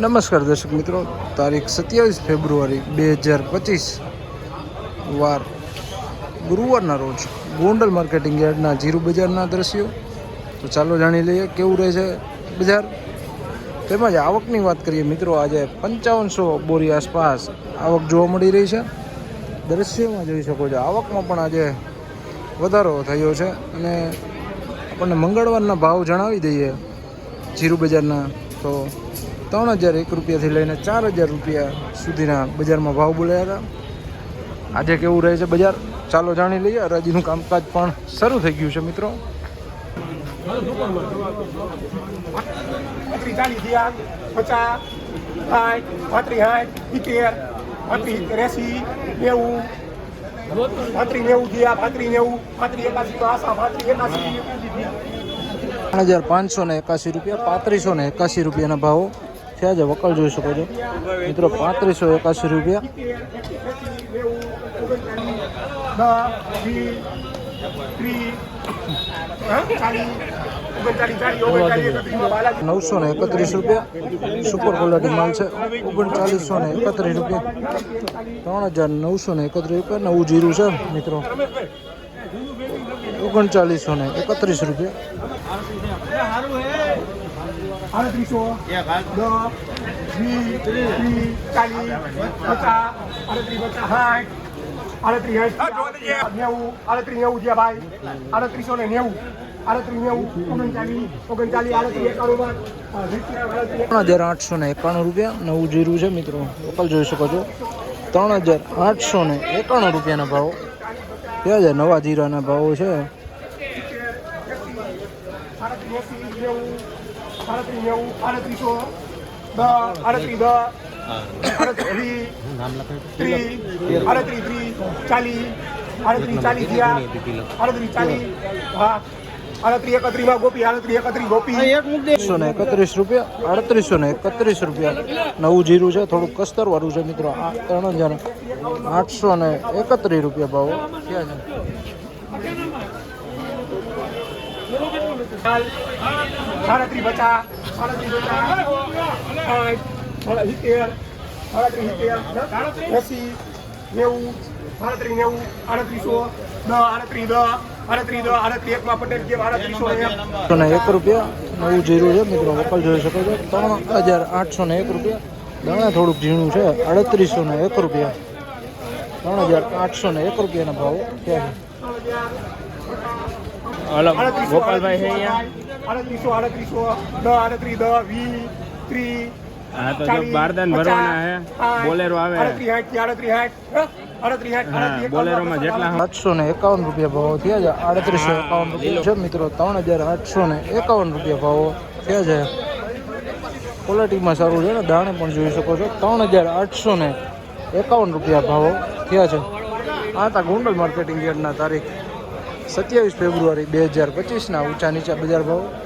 નમસ્કાર દર્શક મિત્રો, તારીખ સત્યાવીસ ફેબ્રુઆરી બે હજાર પચીસ વાર ગુરુવારના રોજ ગોંડલ માર્કેટિંગ યાર્ડના જીરુ બજારના દ્રશ્યો. તો ચાલો જાણી લઈએ કેવું રહે છે બજાર. તેમજ આવકની વાત કરીએ મિત્રો, આજે પંચાવનસો બોરી આસપાસ આવક જોવા મળી રહી છે. દ્રશ્યોમાં જોઈ શકો છો, આવકમાં પણ આજે વધારો થયો છે અને આપણને મંગળવારના ભાવ જણાવી દઈએ જીરુ બજારના. તો ત્રણ હજાર એક રૂપિયાથી લઈને ચાર હજાર રૂપિયા સુધીના બજારમાં ભાવ બોલાયા હતા. આજે કેવું રહે છે બજાર? ચાલો જાણી લઈએ. હરાજીનું કામકાજ પણ શરૂ થઈ ગયું છે મિત્રો. સિત્તેર નેવું પાંત્રીસ નેવું થયા પાંત્રીસ નેવું પાંત્રીસ એકાસી તો આશા એકાસી. ત્રણ હજાર પાંચસો ને એકાસી રૂપિયા પાંત્રીસો ને એકાસી રૂપિયાના ભાવો. થયા છે વકલ જોઈ શકો છો. મિત્રો, પાંત્રીસો એકાસી રૂપિયા. નવસો ને એકત્રીસ રૂપિયા. સુપર ક્વોલિટી માલ છે. ઓગણચાલીસો ને એકત્રીસ રૂપિયા. ત્રણ હજાર નવસો ને એકત્રીસ રૂપિયા. નવું જીરું છે, મિત્રો. ઓગણચાલીસો ને એકત્રીસ રૂપિયા. આડત્રીસો દસ વીસ ત્રીસ ચાલીસ પચાસ આડત્રીસ પચાસ સાઠ આડત્રીસ નેવું આડત્રીસ નેવું છે ભાઈ આડત્રીસો ને નેવું ત્રણ હજાર આઠસો ને એકાણું રૂપિયા નવું જીરું છે મિત્રો લોકલ જોઈ શકો છો ત્રણ હજાર આઠસો ને એકાણું રૂપિયાના ભાવ બે હજાર નવા જીરાના ભાવો છે એંસી નેવું આડત્રીસ નેવું ત્રીસ ત્રીસ ચાલીસ આડત્રીસ ચાલીસ થયા આડત્રીસ ચાલીસ હા આડત્રીસ એકત્રીસમાં ગોપી આડત્રીસ એકત્રીસ ગોપી ને એકત્રીસ રૂપિયા આડત્રીસો ને એકત્રીસ રૂપિયા નવું જીરું છે થોડુંક કસ્તરવાળું છે મિત્રો આ ત્રણ હજાર આઠસો ને એકત્રીસ રૂપિયા ભાવ. ક્યાં છે સાડત્રીસ બચા સાડત્રીસ સાઠ સિત્તેર, સાડત્રીસ સિત્તેર, એંસી, નેવું, સાડત્રીસ નેવું, આડત્રીસો દસ, આડત્રીસ દસ, આડત્રીસ આડત્રીસ આડત્રીસો એક. રૂપિયા, નવું જીરું છે, મિત્રો વકલ જોઈ શકો છો. ત્રણ હજાર આઠસો ને એક રૂપિયા. દાણા થોડુંક ઝીણું છે અડત્રીસો ને એક રૂપિયા. ત્રણ હજાર આઠસો ને એક રૂપિયાના ભાવ. ક્યાં છે ગોપાલભાઈ છે અહીંયા. આડત્રીસો આડત્રીસો દસ આડત્રીસ દસ વીસ ત્રીસ હા તો જો બારદાન ભરવાના હે. બોલેરો આવે. બોલેરોમાં જેટલા આઠસો ને એકાવન રૂપિયા ભાવો થયા છે. આડત્રીસો એકાવન રૂપિયા છે મિત્રો. ત્રણ હજાર આઠસો ને એકાવન રૂપિયા ભાવો થયા છે. ક્વોલિટીમાં સારું છે ને? દાણે પણ જોઈ શકો છો. ત્રણ હજાર આઠસો ને એકાવન રૂપિયા ભાવો થયા છે. આ હતા ગોંડલ માર્કેટિંગ યાર્ડના તારીખ. સત્યાવીસ ફેબ્રુઆરી બે હજાર પચીસના ઊંચા નીચા બજાર ભાવ